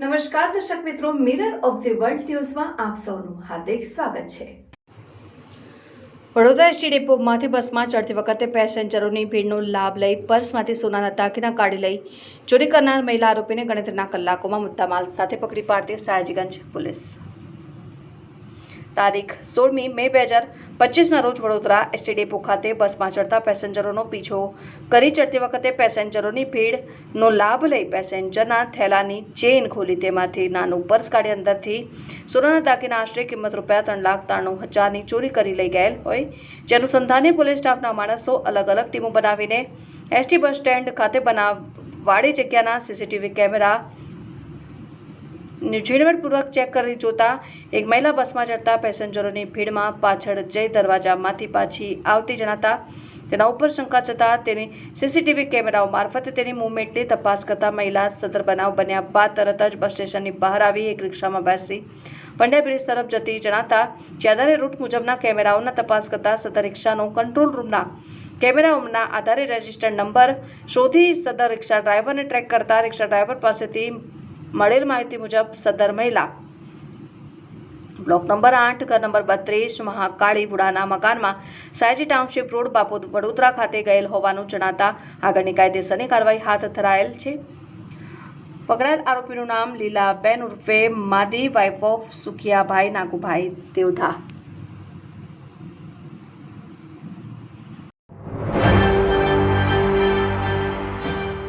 નમસ્કાર, દર્શક મિત્રો મિરર ઓફ ધી વર્લ્ડ ન્યૂઝમાં આપ સૌનું હાર્દિક સ્વાગત છે. વડોદરા એસટી ડેપોમાંથી બસમાં ચડતી વખતે પેસેન્જરોની ભીડનો લાભ લઈ પર્સમાંથી સોનાના દાગીના કાઢી લઈ ચોરી કરનાર મહિલા આરોપીને ગણતરીના કલાકોમાં મુદ્દામાલ સાથે પકડી પાડતી સયાજીગંજ પોલીસ. તારીખ સોળમી મે બે હજાર પચીસના રોજ વડોદરા એસટી ડેપો ખાતે બસમાં ચડતા પેસેન્જરોનો પીછો. કરી ચડતી વખતે પેસેન્જરોની ભીડનો લાભ લઈ પેસેન્જરના થેલાની ચેઇન ખોલી તેમાંથી નાનું પર્સ કાઢી અંદરથી સોનાના દાગીના આશરે કિંમત રૂપિયા ત્રણ લાખ ત્રાણું હજારની ચોરી કરી લઈ ગયેલ હોય. જે અનુસંધાને પોલીસ સ્ટાફના માણસો અલગ અલગ ટીમો બનાવીને એસટી બસ સ્ટેન્ડ ખાતે બનાવ વાડી જગ્યાના સીસીટીવી કેમેરા ઝીણવટપૂર્વક ચેક કરી જોતા એક મહિલા બસમાં ચડતા પેસેન્જરોની ભીડમાં પાછળ જઈ દરવાજામાંથી પાછી આવતી જણાતા તેના ઉપર શંકા જતા તેની સીસીટીવી કેમેરાઓ મારફતે તેની મૂવમેન્ટની તપાસ કરતા મહિલા સદર બનાવ બન્યા બાદ તરત જ બસ સ્ટેશનની બહાર આવી એક રિક્ષામાં બેસી પંડ્યા બ્રિજ તરફ જતી જણાતા જે આધારે રૂટ મુજબના કેમેરાઓના તપાસ કરતા સદર રિક્ષાનો કંટ્રોલ રૂમના કેમેરાઓના આધારે રજિસ્ટર્ડ નંબર શોધી સદર રિક્ષા ડ્રાઈવરને ટ્રેક કરતા રિક્ષા ડ્રાઈવર પાસેથી મળેલ માહિતી મુજબ સદર મહિલા. બ્લોક નંબર આઠ, ઘર નંબર બત્રીસ, મહાકાળી વુડાના મકાનમાં સાયજી ટાઉનશીપ રોડ, બાપોદ વડોદરા ખાતે ગયેલ હોવાનું જણાતા આગળની કાયદેસરની કાર્યવાહી હાથ ધરાયેલ છે. પકડાયેલ આરોપીનું નામ લીલાબેન ઉર્ફે માદી વાઇફ ઓફ સુખિયાભાઈ નાગુભાઈ દેવધા.